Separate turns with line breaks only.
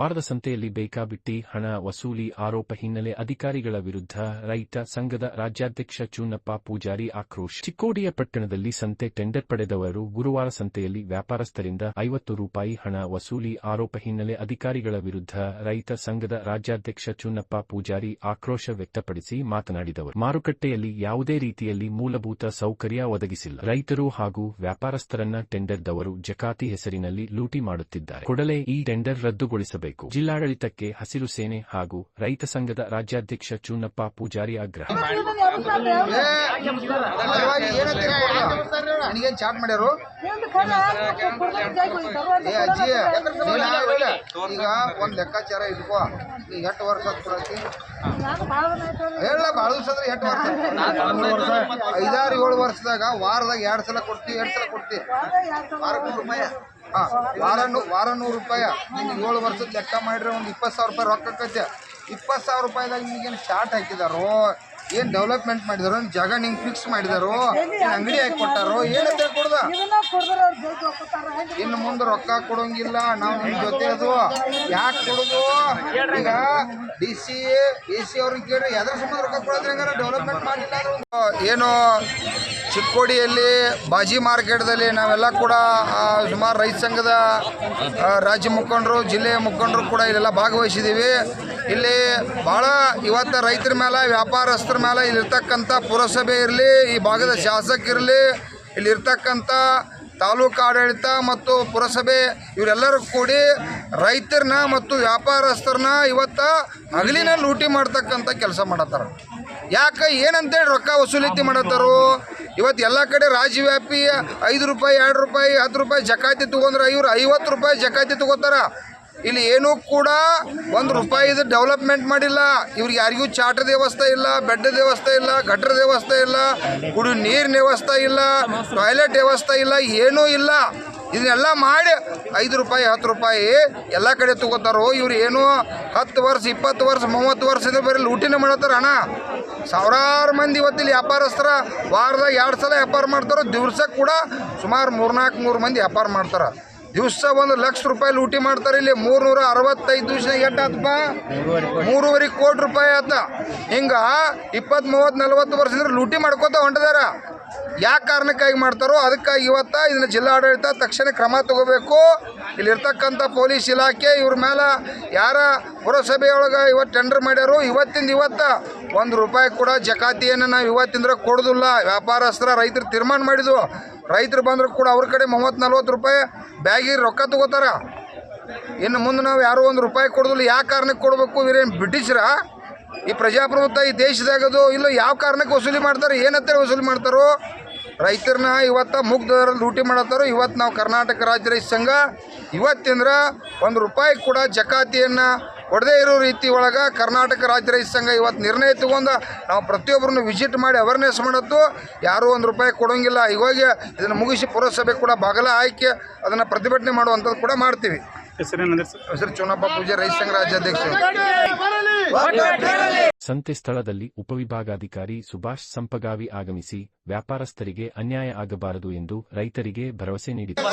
ವಾರದ ಸಂತೆಯಲ್ಲಿ ಬೇಕಾಬಿಟ್ಟಿ, ಹಣ ವಸೂಲಿ ಆರೋಪ ಹಿನ್ನೆಲೆ ಅಧಿಕಾರಿಗಳ ವಿರುದ್ಧ ರೈತ ಸಂಘದ ರಾಜ್ಯಾಧ್ಯಕ್ಷ ಚೂನಪ್ಪ ಪೂಜಾರಿ ಆಕ್ರೋಶ. ಚಿಕ್ಕೋಡಿಯ ಪಟ್ಟಣದಲ್ಲಿ ಸಂತೆ ಟೆಂಡರ್ ಪಡೆದವರು ಗುರುವಾರ ಸಂತೆಯಲ್ಲಿ ವ್ಯಾಪಾರಸ್ಥರಿಂದ ಐವತ್ತು ರೂಪಾಯಿ ಹಣ ವಸೂಲಿ ಆರೋಪ ಹಿನ್ನೆಲೆ ಅಧಿಕಾರಿಗಳ ವಿರುದ್ಧ ರೈತ ಸಂಘದ ರಾಜ್ಯಾಧ್ಯಕ್ಷ ಚೂನಪ್ಪ ಪೂಜಾರಿ ಆಕ್ರೋಶ ವ್ಯಕ್ತಪಡಿಸಿ ಮಾತನಾಡಿದವರು. ಮಾರುಕಟ್ಟೆಯಲ್ಲಿ ಯಾವುದೇ ರೀತಿಯಲ್ಲಿ ಮೂಲಭೂತ ಸೌಕರ್ಯ ಒದಗಿಸಿಲ್ಲ. ರೈತರು ಹಾಗೂ ವ್ಯಾಪಾರಸ್ಥರನ್ನ ಟೆಂಡರ್ದವರು ಜಕಾತಿ ಹೆಸರಿನಲ್ಲಿ ಲೂಟಿ ಮಾಡುತ್ತಿದ್ದಾರೆ. ಕೂಡಲೇ ಈ ಟೆಂಡರ್ ರದ್ದುಗೊಳಿಸಬೇಕು. ಜಿಲ್ಲಾಡಳಿತಕ್ಕೆ ಹಸಿರು ಸೇನೆ ಹಾಗೂ ರೈತ ಸಂಘದ ರಾಜ್ಯಾಧ್ಯಕ್ಷ ಚೂನಪ್ಪ ಪೂಜಾರಿ ಆಗ್ರಹ.
ಈಗ ಒಂದ್ ಲೆಕ್ಕಾಚಾರ ಹೇಳ ಬಾಳ ದಿವಸ ಅಂದ್ರೆ ಎಷ್ಟು ಐದಾರು ಏಳು ವರ್ಷದಾಗ ವಾರದಾಗ ಎರಡು ಸಲ ಕೊಡ್ತಿ ಎರಡ್ ಸಲ ಕೊಡ್ತಿ ರೂಪಾಯಿ ಹಾ ವಾರ ವಾರ ನೂರು ರೂಪಾಯಿ. ನಿಮ್ಗೆ ಏಳು ವರ್ಷದ ಲೆಕ್ಕ ಮಾಡಿರಿ ಒಂದು ಇಪ್ಪತ್ತು ಸಾವಿರ ರೂಪಾಯಿ ರೊಕ್ಕ ಆಕೈತೆ ಇಪ್ಪತ್ತು ಸಾವಿರ ರೂಪಾಯಿದಾಗ ನಿಮಗೇನು ಶಾರ್ಟ್ ಹಾಕಿದಾರೋ? ಏನು ಡೆವಲಪ್ಮೆಂಟ್ ಮಾಡಿದಾರೋ? ಜಾಗ ನಿಂಗೆ ಫಿಕ್ಸ್ ಮಾಡಿದಾರೋ? ಅಂಗಡಿ ಹಾಕಿ ಕೊಟ್ಟಾರೋ? ಏನಂತ ಕೊಡ್ದ ಇನ್ನು ಮುಂದೆ ರೊಕ್ಕ ಕೊಡೋಂಗಿಲ್ಲ. ನಾವು ನಿಮ್ಮ ಜೊತೆ ಅದು. ಯಾಕೆ ಕೊಡೋದು? ಈಗ ಡಿ ಸಿ ಎ ಸಿ ಅವ್ರಿಗೆ ಕೇಳಿ ಯಾವ್ದ್ರ ಸಂಬಂಧ ರೊಕ್ಕ ಕೊಡೋದ್ರೆ ಹೆಂಗಾರ ಡೆವಲಪ್ಮೆಂಟ್ ಮಾಡಿಲ್ಲ ಏನು ಚಿಕ್ಕೋಡಿಯಲ್ಲಿ ಬಾಜಿ ಮಾರ್ಕೆಟ್ದಲ್ಲಿ ನಾವೆಲ್ಲ ಕೂಡ ಸುಮಾರು ರೈತ ಸಂಘದ ರಾಜ್ಯ ಮುಖಂಡರು, ಜಿಲ್ಲೆಯ ಮುಖಂಡರು ಕೂಡ ಇಲ್ಲೆಲ್ಲ ಭಾಗವಹಿಸಿದ್ದೀವಿ. ಇಲ್ಲಿ ಭಾಳ ಇವತ್ತು ರೈತರ ಮೇಲೆ, ವ್ಯಾಪಾರಸ್ಥರ ಮೇಲೆ ಇಲ್ಲಿರ್ತಕ್ಕಂಥ ಪುರಸಭೆ ಇರಲಿ, ಈ ಭಾಗದ ಶಾಸಕರಿರಲಿ ಇಲ್ಲಿರ್ತಕ್ಕಂಥ ತಾಲೂಕು ಆಡಳಿತ ಮತ್ತು ಪುರಸಭೆ, ಇವರೆಲ್ಲರೂ ಕೂಡಿ ರೈತರನ್ನ ಮತ್ತು ವ್ಯಾಪಾರಸ್ಥರನ್ನ ಇವತ್ತು ಹಗಲಿನ ಲೂಟಿ ಮಾಡ್ತಕ್ಕಂಥ ಕೆಲಸ ಮಾಡತ್ತಾರ. ಯಾಕೆ ಏನಂತೇಳಿ ರೊಕ್ಕ ವಸೂಲಿತಿ ಮಾಡತ್ತಾರು? ಇವತ್ತು ಎಲ್ಲ ಕಡೆ ರಾಜ್ಯವ್ಯಾಪಿ ಐದು ರೂಪಾಯಿ, ಎರಡು ರೂಪಾಯಿ, ಹತ್ತು ರೂಪಾಯಿ ಜಕಾತಿ ತಗೊಂಡ್ರೆ ಇವ್ರು ಐವತ್ತು ರೂಪಾಯಿ ಜಕಾತಿ ತಗೋತಾರ. ಇಲ್ಲಿ ಏನೂ ಕೂಡ ಒಂದು ರೂಪಾಯಿದು ಡೆವಲಪ್ಮೆಂಟ್ ಮಾಡಿಲ್ಲ. ಇವ್ರಿಗೆ ಯಾರಿಗೂ ಚಾಟ ವ್ಯವಸ್ಥೆ ಇಲ್ಲ, ಬೆಡ್ ವ್ಯವಸ್ಥೆ ಇಲ್ಲ ಗಟ್ರ ವ್ಯವಸ್ಥೆ ಇಲ್ಲ, ಕುಡಿಯೋ ನೀರಿನ ವ್ಯವಸ್ಥೆ ಇಲ್ಲ ಟಾಯ್ಲೆಟ್ ವ್ಯವಸ್ಥೆ ಇಲ್ಲ, ಏನೂ ಇಲ್ಲ. ಇದನ್ನೆಲ್ಲ ಮಾಡಿ ಐದು ರೂಪಾಯಿ, ಹತ್ತು ರೂಪಾಯಿ ಎಲ್ಲ ಕಡೆ ತಗೋತಾರೋ, ಇವ್ರು ಏನು ಹತ್ತು ವರ್ಷ, ಇಪ್ಪತ್ತು ವರ್ಷ, ಮೂವತ್ತು ವರ್ಷದಿಂದ ಬರೀ ಲೂಟಿನ ಮಾಡತ್ತಾರ ಅಣ್ಣ. ಸಾವಿರಾರು ಮಂದಿ ಇವತ್ತಿಲ್ಲಿ ವ್ಯಾಪಾರಸ್ಥರ ವಾರದಾಗ ಎರಡು ಸಲ ವ್ಯಾಪಾರ ಮಾಡ್ತಾರೋ ದಿವ್ಸಕ್ಕೆ ಕೂಡ ಸುಮಾರು ಮೂರ್ನಾಲ್ಕು ನೂರು ಮಂದಿ ವ್ಯಾಪಾರ ಮಾಡ್ತಾರೆ. ದಿವಸ ಒಂದು ಲಕ್ಷ ರೂಪಾಯಿ ಲೂಟಿ ಮಾಡ್ತಾರೆ ಇಲ್ಲಿ, ಮೂರ್ನೂರ ಅರವತ್ತೈದು ದಿವಸ ಎಟ್ ಆತಪ್ಪ ಮೂರುವರೆ ಕೋಟಿ ರೂಪಾಯಿ ಆತ. ಹಿಂಗೆ ಇಪ್ಪತ್ತು, ಮೂವತ್ತು, ನಲ್ವತ್ತು ವರ್ಷದಿಂದ ಲೂಟಿ ಮಾಡ್ಕೋತ ಹೊಂಟದಾರ. ಯಾಕೆ ಕಾರಣಕ್ಕಾಗಿ ಮಾಡ್ತಾರೋ ಅದಕ್ಕಾಗಿ ಇವತ್ತ ಇದನ್ನ ಜಿಲ್ಲಾಡಳಿತ ತಕ್ಷಣ ಕ್ರಮ ತಗೋಬೇಕು. ಇಲ್ಲಿರ್ತಕ್ಕಂಥ ಪೊಲೀಸ್ ಇಲಾಖೆ ಇವ್ರ ಮೇಲೆ ಯಾರ ಪುರಸಭೆಯೊಳಗೆ ಇವತ್ತು ಟೆಂಡರ್ ಮಾಡ್ಯಾರೋ, ಇವತ್ತಿಂದ ಇವತ್ತ ಒಂದು ರೂಪಾಯಿ ಕೂಡ ಜಕಾತಿಯನ್ನು ನಾವು ಇವತ್ತಿಂದ್ರೆ ಕೊಡೋದಿಲ್ಲ. ವ್ಯಾಪಾರಸ್ಥರ ರೈತರು ತೀರ್ಮಾನ ಮಾಡಿದ್ವು ರೈತರು ಬಂದ್ರು ಕೂಡ ಅವ್ರ ಕಡೆ ಮೂವತ್ತು ನಲ್ವತ್ತು ರೂಪಾಯಿ ಬ್ಯಾಗಿಗೆ ರೊಕ್ಕ ತಗೋತಾರ. ಇನ್ನು ಮುಂದೆ ನಾವು ಯಾರೋ ಒಂದು ರೂಪಾಯಿ ಕೊಡೋದಿಲ್ಲ. ಯಾವ ಕಾರಣಕ್ಕೆ ಕೊಡಬೇಕು? ಇವ್ರೇನು ಬ್ರಿಟಿಷರ? ಈ ಪ್ರಜಾಪ್ರಭುತ್ವ ಈ ದೇಶದಾಗದು ಇಲ್ಲ ಯಾವ ಕಾರಣಕ್ಕೆ ವಸೂಲಿ ಮಾಡ್ತಾರೆ ಏನಂತೇಳಿ ವಸೂಲಿ ಮಾಡ್ತಾರೋ ರೈತರನ್ನ ಇವತ್ತು ಮುಗ್ಧರ ಲೂಟಿ ಮಾಡತ್ತಾರೋ ಇವತ್ತು ನಾವು ಕರ್ನಾಟಕ ರಾಜ್ಯ ರೈತ ಸಂಘ ಇವತ್ತಿಂದ್ರ ಒಂದು ರೂಪಾಯಿ ಕೂಡ ಜಕಾತಿಯನ್ನು ಕೊಡದೇ ಇರೋ ರೀತಿ ಒಳಗೆ ಕರ್ನಾಟಕ ರಾಜ್ಯ ರೈತ ಸಂಘ ಇವತ್ತು ನಿರ್ಣಯ ತಗೊಂಡು ನಾವು ಪ್ರತಿಯೊಬ್ಬರನ್ನು ವಿಸಿಟ್ ಮಾಡಿ ಅವೇರ್ನೆಸ್ ಮಾಡತ್ತು. ಯಾರೂ ಒಂದು ರೂಪಾಯಿ ಕೊಡೋಂಗಿಲ್ಲ. ಇವಾಗ ಇದನ್ನು ಮುಗಿಸಿ ಪುರಸಭೆ ಕೂಡ ಬಾಗಲ ಆಯ್ಕೆ ಅದನ್ನು ಪ್ರತಿಭಟನೆ ಮಾಡುವಂಥದ್ದು ಕೂಡ ಮಾಡ್ತೀವಿ. ಹೆಸರು ಚುನಪ್ಪ ಪೂಜೆ ರೈತ ಸಂಘ ರಾಜ್ಯಾಧ್ಯಕ್ಷರು.
ಸಂತೆ ಸ್ಥಳದಲ್ಲಿ ಉಪವಿಭಾಗಾಧಿಕಾರಿ ಸುಭಾಷ್ ಸಂಪಗಾವಿ ಆಗಮಿಸಿ ವ್ಯಾಪಾರಸ್ಥರಿಗೆ ಅನ್ಯಾಯ ಆಗಬಾರದು ಎಂದು ರೈತರಿಗೆ ಭರವಸೆ ನೀಡಿದರು